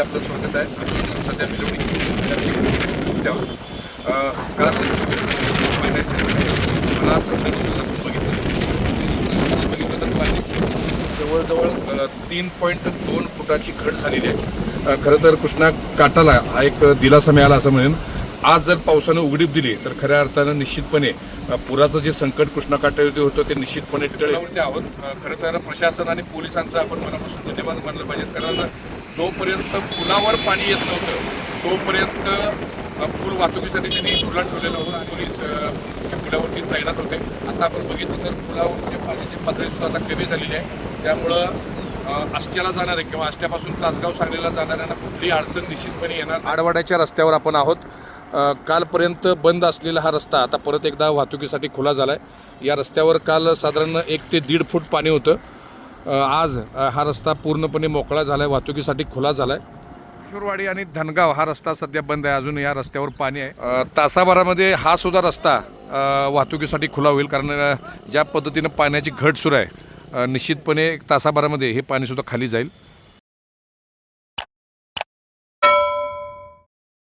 मध्ये आपलं स्वागत आहे. आणि सध्या मिळवणी अशी जवळजवळ तीन पॉईंट दोन फुटाची घट झालेली आहे. खरं तर कृष्णा काटाला हा एक दिलासा मिळाला असं म्हणेन. आज जर पावसानं उघडीप दिली तर खऱ्या अर्थानं निश्चितपणे पुराचं जे संकट कृष्णा काठावरती होतं ते निश्चितपणे टळवरती आहोत खरं तर प्रशासन आणि पोलिसांचा आपण मनापासून धन्यवाद मानलं पाहिजे. कारण जोपर्यंत पुलावर पाणी येत नव्हतं तोपर्यंत पूल वाहतुकीसाठी त्यांनी खुला ठेवलेलं होतं पोलीस पुलावरती तैनात होते. आता आपण बघितलं तर पुलावरचे पाण्याची पातळी सुद्धा आता कमी झालेली आहे. त्यामुळं आष्ट्याला जाणारे किंवा आष्ट्यापासून तासगाव सांगलीला जाणाऱ्यांना कुठली अडचण निश्चितपणे येणार आडवाड्याच्या रस्त्यावर आपण आहोत. कालपर्यंत बंद असलेला हा रस्ता आता परत एकदा वाहतुकीसाठी खुला झाला आहे या रस्त्यावर काल साधारण एक ते दीड फूट पाणी होतं. आज हा रस्ता पूर्णपणे मोकळा झाला आहे वाहतुकीसाठी खुला झाला आहे किशोरवाडी आणि धनगाव हा रस्ता सध्या बंद आहे. अजून या रस्त्यावर पाणी आहे. तासाभरामध्ये हा सुद्धा रस्ता वाहतुकीसाठी खुला होईल कारण ज्या पद्धतीनं पाण्याची घट सुरू आहे निश्चितपणे एक तासाभरामध्ये हे पाणीसुद्धा खाली जाईल.